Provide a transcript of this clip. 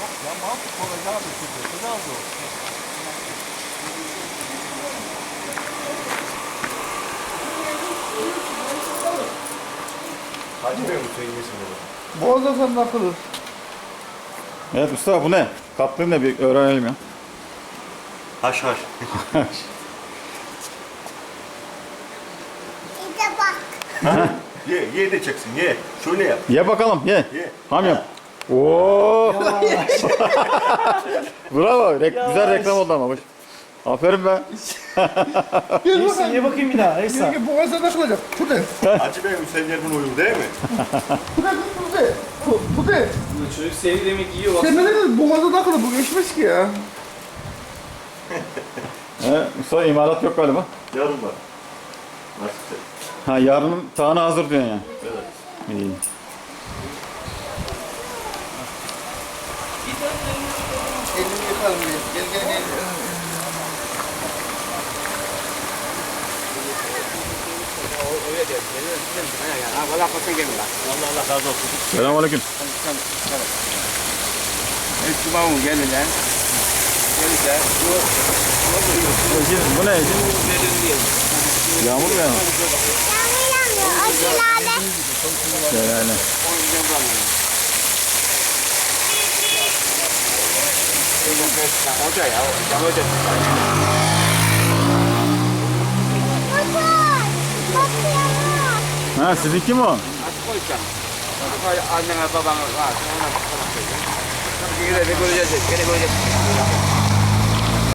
Yok ya mantık olacağı bir şey. Ne oldu? Hacı Bey Hüseyin ismini. Boğazda sen nakılır. Evet Mustafa bu ne? Kaplayayım da bir öğrenelim ya. Haş haş. Bir de bak. Ye, ye de çeksin ye. Şöyle yap. Ye bakalım ye. Ye. Ham yap. Oo. Bravo. Rek- güzel reklam oldu ama. bak. Aferin be. Gel bakalım. ye bakayım bir daha. Neyse. Çünkü boğazda nakılacak. Bu de. Hacı Bey Hüseyin'in oyunu değil mi? Bu de bu de. Bu, bu de. Çocuk sevdi demek yiyor bak. Sen ne dedin? Boğazda nakılı bu geçmez ki ya. He, Mustafa imalat yok galiba. Yarın var. Nasipse. Ha yarının tağını hazır diyorsun yani. Evet. İyi. Elini yıkalım diye. Gel gel gel. Allah Allah razı olsun. Selamünaleyküm. Müslüman gelin lan. Gelin Bu Bu ne? Yağmur mu yağmur? Yanmıyor. O şelale. Şelale. Motor. Bakıyor. Ha sizinki mi o? Annene babana. Gene göreceğiz. Gene göreceğiz.